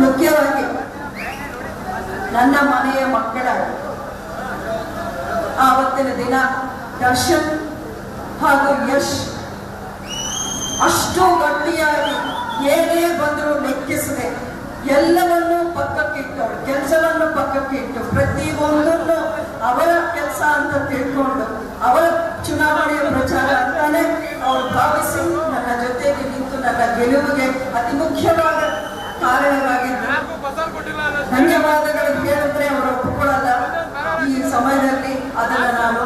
ಮುಖ್ಯವಾಗಿ ನನ್ನ ಮನೆಯ ಮಕ್ಕಳ ಆವತ್ತಿನ ದಿನ ದರ್ಶನ್ ಹಾಗೂ ಯಶ್ ಅಷ್ಟು ಗಟ್ಟಿಯಾಗಿ ಏನೇ ಬಂದರೂ ಲೆಕ್ಕಿಸದೆ ಎಲ್ಲವನ್ನೂ ಪಕ್ಕಕ್ಕಿಟ್ಟು ಕೆಲಸವನ್ನು ಪಕ್ಕಕ್ಕಿಟ್ಟು ಪ್ರತಿಯೊಂದನ್ನು ಅವರ ಕೆಲಸ ಅಂತ ತಿಳ್ಕೊಂಡು ಅವರ ಚುನಾವಣೆಯ ಪ್ರಚಾರ ಅಂತಾನೆ ಅವರು ಭಾವಿಸಿ ನನ್ನ ಜೊತೆಗೆ ನಿಂತು ನನ್ನ ಗೆಲುವಿಗೆ ಅತಿ ಮುಖ್ಯವಾದ ಕಾರಣವಾಗಿದ್ದರು ಧನ್ಯವಾದಗಳು ಕೇಳಿದ್ರೆ ಅವರು ಒಪ್ಪಿಕೊಳ್ಳಲ್ಲ. ಈ ಸಮಯದಲ್ಲಿ ಅದನ್ನು ನಾನು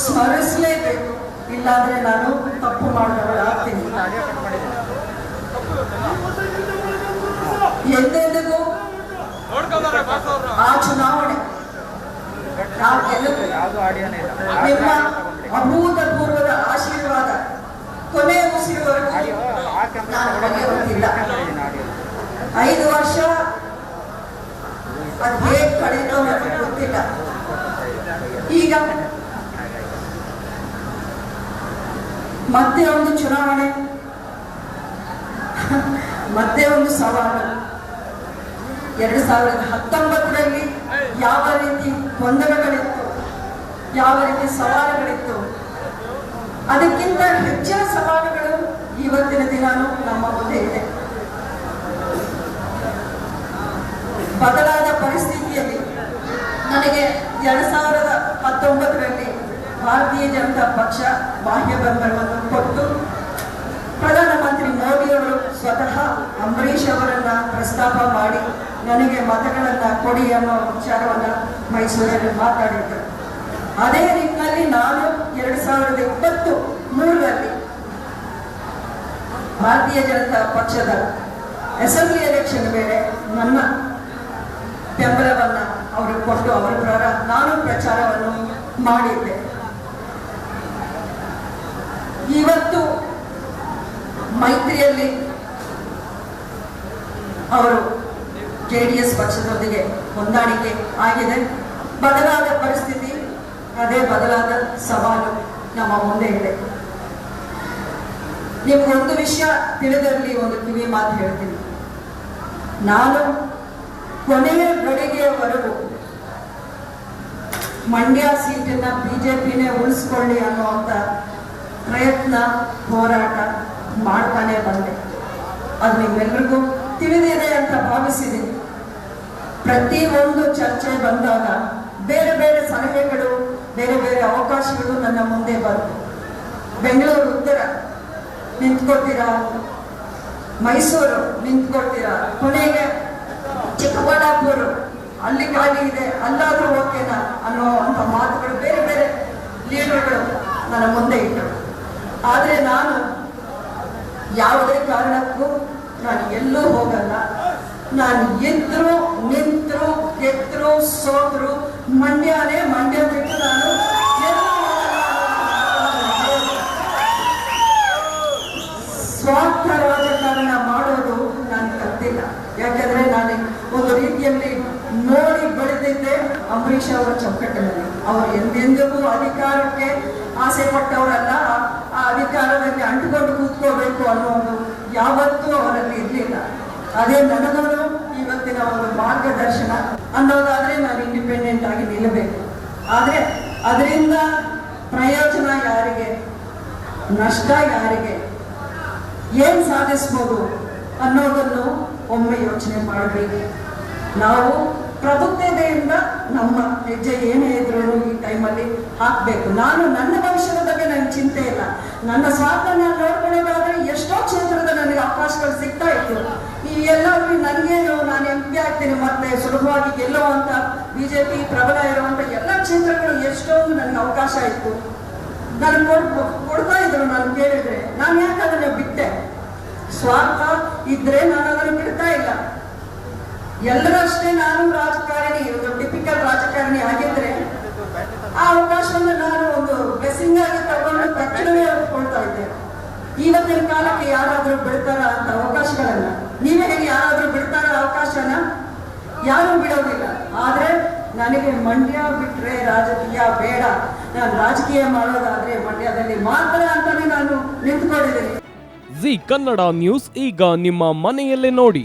ಸ್ಮರಿಸಲೇಬೇಕು. ಇಲ್ಲಾಂದ್ರೆ ನಾನು ತಪ್ಪು ಮಾಡಿದವಳಾಗ್ತೀನಿ ಎಂದೆಂದಿಗೂ ಆ ಚುನಾವಣೆ ನಿಮ್ಮ ಅಭೂತಪೂರ್ವದ ಆಶೀರ್ವಾದ ಕೊನೆ ಆ ನಾನು ಆಡಿಯೋ ಐದು ವರ್ಷ ಗೊತ್ತಿಲ್ಲ. ಈಗ ಮತ್ತೆ ಒಂದು ಚುನಾವಣೆ. ಮತ್ತೆ ಒಂದು ಸವಾಲು. ಎರಡು ಸಾವಿರದ ಹತ್ತೊಂಬತ್ತರಲ್ಲಿ ಯಾವ ರೀತಿ ಗೊಂದಲಗಳಿತ್ತು, ಯಾವ ರೀತಿ ಸವಾಲುಗಳಿತ್ತು, ಅದಕ್ಕಿಂತ ಹೆಚ್ಚಿನ ಸವಾಲುಗಳು ಇವತ್ತಿನ ದಿನಾನು ನಮ್ಮ ಮುಂದೆ ಇದೆ ಬದಲಾದ ಪರಿಸ್ಥಿತಿಯಲ್ಲಿ ನನಗೆ ಎರಡ್ ಸಾವಿರದ ಹತ್ತೊಂಬತ್ತರಲ್ಲಿ ಭಾರತೀಯ ಜನತಾ ಪಕ್ಷ ಬಾಹ್ಯ ಬೆಂಬಲವನ್ನು ಕೊಟ್ಟು ಪ್ರಧಾನಮಂತ್ರಿ ಮೋದಿಯವರು ಸ್ವತಃ ಅಂಬರೀಷ್ ಅವರನ್ನ ಪ್ರಸ್ತಾಪ ಮಾಡಿ ನನಗೆ ಮತಗಳನ್ನ ಕೊಡಿ ಅನ್ನೋ ವಿಚಾರವನ್ನ ಮೈಸೂರಲ್ಲಿ ಮಾತಾಡಿದ್ದರು ಅದೇ ನಿಟ್ಟಿನಲ್ಲಿ ನಾನು ಎರಡ್ ಸಾವಿರದ ಇಪ್ಪತ್ತು ಮೂರರಲ್ಲಿ ಭಾರತೀಯ ಜನತಾ ಪಕ್ಷದ ಅಸೆಂಬ್ಲಿ ಎಲೆಕ್ಷನ್ ವೇಳೆ ನನ್ನ ಬೆಂಬಲವನ್ನ ಅವರು ಕೊಟ್ಟು ಅವರ ಪ್ರಾರ ನಾನು ಪ್ರಚಾರವನ್ನು ಮಾಡಿದ್ದೆ. ಇವತ್ತು ಮೈತ್ರಿಯಲ್ಲಿ ಅವರು ಜೆ ಡಿ ಎಸ್ ಪಕ್ಷದೊಂದಿಗೆ ಹೊಂದಾಣಿಕೆ ಆಗಿದೆ. ಬದಲಾದ ಪರಿಸ್ಥಿತಿ, ಅದೇ ಬದಲಾದ ಸವಾಲು ನಮ್ಮ ಮುಂದೆ ಇದೆ. ನಿಮ್ಗೊಂದು ವಿಷಯ ತಿಳಿದಿರಲಿ ಒಂದು ಕಿವಿ ಮಾತು ಹೇಳ್ತೀನಿ. ನಾನು ಕೊನೆಯ ಗಳಿಗೆಯವರೆಗೂ ಮಂಡ್ಯ ಸೀಟನ್ನ ಬಿಜೆಪಿನೇ ಉಳಿಸ್ಕೊಳ್ಳಿ ಅನ್ನುವಂಥ ಪ್ರಯತ್ನ, ಹೋರಾಟ ಮಾಡ್ತಾನೆ ಬಂದೆ. ಅದು ನಿಮ್ಮೆಲ್ರಿಗೂ ತಿಳಿದಿದೆ ಅಂತ ಭಾವಿಸಿದ್ದೀನಿ. ಪ್ರತಿ ಒಂದು ಚರ್ಚೆ ಬಂದಾಗ ಬೇರೆ ಬೇರೆ ಸಲಹೆಗಳು, ಬೇರೆ ಬೇರೆ ಅವಕಾಶಗಳು ನನ್ನ ಮುಂದೆ ಬಂತು ಬೆಂಗಳೂರು ಉತ್ತರ, ನಿಂತ್ಕೊಳ್ತೀರಾ? ಮೈಸೂರು ನಿಂತ್ಕೊಳ್ತೀರಾ? ಕೊನೆಗೆ ಚಿಕ್ಕಬಳ್ಳಾಪುರ, ಅಲ್ಲಿ ಖಾಲಿ ಇದೆ, ಅಲ್ಲಾದ್ರೂ ಓಕೆನಾ ಅನ್ನೋ ಅಂತ ಮಾತುಗಳು ಬೇರೆ ಬೇರೆ ಲೀಡರ್ಗಳು ನನ್ನ ಮುಂದೆ ಇಟ್ಟರು. ಆದರೆ ನಾನು ಯಾವುದೇ ಕಾರಣಕ್ಕೂ ನಾನು ಎಲ್ಲೂ ಹೋಗಲ್ಲ. ನಾನು ಎದ್ರು ನಿಂತರು ಗೆದ್ರು ಸೋತರು ಮಂಡ್ಯನೇ ಮಂಡ್ಯ ಬಿಟ್ಟು ನಾನು ಎಲ್ಲೂ ಹೋಗಲ್ಲ. ಸ್ವಾರ್ಥ ರಾಜಕಾರಣ ಮಾಡೋದು ನಾನು ಕಲ್ತಿಲ್ಲ ಯಾಕಂದ್ರೆ ನಾನು ಒಂದು ರೀತಿಯಲ್ಲಿ ನೋಡಿ ಬೆಳೆದಿದ್ದೆ ಅಂಬರೀಷ್ ಅವರ ಚೌಕಟ್ಟಿನಲ್ಲಿ ಅವರು ಎಂದೆಂದಿಗೂ ಅಧಿಕಾರಕ್ಕೆ ಆಸೆ ಪಟ್ಟವರಲ್ಲ. ಆ- ಅಧಿಕಾರದಲ್ಲಿ ಅಂಟುಕೊಂಡು ಕೂತ್ಕೋಬೇಕು ಅನ್ನೋದು ಯಾವತ್ತೂ ಅವರಲ್ಲಿ ಇರಲಿಲ್ಲ. ಅದೇ ನನಗೂ ಇವತ್ತಿನ ಒಂದು ಮಾರ್ಗದರ್ಶನ ಅನ್ನೋದಾದ್ರೆ ನಾನು ಇಂಡಿಪೆಂಡೆಂಟ್ ಆಗಿ ನಿಲ್ಲಬೇಕು. ಆದ್ರೆ ಅದರಿಂದ ಪ್ರಯೋಜನ ಯಾರಿಗೆ? ನಷ್ಟ ಯಾರಿಗೆ? ಏನ್ ಸಾಧಿಸ್ಬೋದು ಅನ್ನೋದನ್ನು ಒಮ್ಮೆ ಯೋಚನೆ ಮಾಡಬೇಕು. ನಾವು ಪ್ರಬುದ್ಧತೆಯಿಂದ ನಮ್ಮ ಹೆಜ್ಜೆ ಏನೇ ಇದ್ರೂ ಈ ಟೈಮಲ್ಲಿ ಹಾಕಬೇಕು. ನಾನು ನನ್ನ ಭವಿಷ್ಯದ ಬಗ್ಗೆ ನನಗೆ ಚಿಂತೆ ಇಲ್ಲ. ನನ್ನ ಸ್ವಾರ್ಥ ನಾನು ನೋಡ್ಕೊಳ್ಳೋದಾದ್ರೆ ಎಷ್ಟೋ ಕ್ಷೇತ್ರದ ನನಗೆ ಅವಕಾಶಗಳು ಸಿಗ್ತಾ ಇತ್ತು. ಈ ಎಲ್ಲರೂ ನನಗೇನು ನಾನು ಎಂ ಪಿ ಆಗ್ತೀನಿ ಮತ್ತೆ ಸುಲಭವಾಗಿ ಗೆಲ್ಲುವಂತ ಬಿಜೆಪಿ ಪ್ರಬಲ ಇರುವಂತ ಎಲ್ಲ ಕ್ಷೇತ್ರಗಳು ಎಷ್ಟೊಂದು ನನಗೆ ಅವಕಾಶ ಇತ್ತು. ನಾನು ಕೊಡ್ತಾ ಇದ್ರು ನಾನು ಕೇಳಿದ್ರೆ. ನಾನು ಯಾಕೆ ಅದನ್ನ ಬಿಟ್ಟೆ? ಸ್ವಾರ್ಥ ಇದ್ರೆ ನಾನು ಅದನ್ನು ಬಿಡ್ತಾ ಇಲ್ಲ. ಎಲ್ಲರಷ್ಟೇ ನಾನು ರಾಜಕಾರಣಿ, ಒಂದು ಟಿಪಿಕಲ್ ರಾಜಕಾರಣಿ ಆಗಿದ್ರೆ ಆ ಅವಕಾಶವನ್ನು ನಾನು ಒಂದು ಬ್ಲೆಸ್ಸಿಂಗ್ ಆಗಿ ತಗೊಂಡು ತಕ್ಷಣವೇ ಒಪ್ಕೊಳ್ತಾ ಇದ್ದೆ. ಇವತ್ತಿನ ಕಾಲಕ್ಕೆ ಯಾರಾದ್ರೂ ಬಿಡ್ತಾರ ಅಂತ ಅವಕಾಶಗಳನ್ನ? ನೀವೇ ಹೇಗೆ ಯಾರಾದ್ರೂ ಬಿಡ್ತಾರ ಅವಕಾಶನ? ಯಾರು ಬಿಡೋದಿಲ್ಲ. ಆದ್ರೆ ನನಗೆ ಮಂಡ್ಯ ಬಿಟ್ರೆ ರಾಜಕೀಯ ಬೇಡ. ನಾನು ರಾಜಕೀಯ ಮಾಡೋದಾದ್ರೆ ಮಂಡ್ಯದಲ್ಲಿ ಮಾತ್ರ ಅಂತಾನೆ ನಾನು ನಿಂತ್ಕೊಂಡಿದ್ದೀನಿ. ಜಿ ಕನ್ನಡ ನ್ಯೂಸ್ ಈಗ ನಿಮ್ಮ ಮನೆಯಲ್ಲೇ ನೋಡಿ.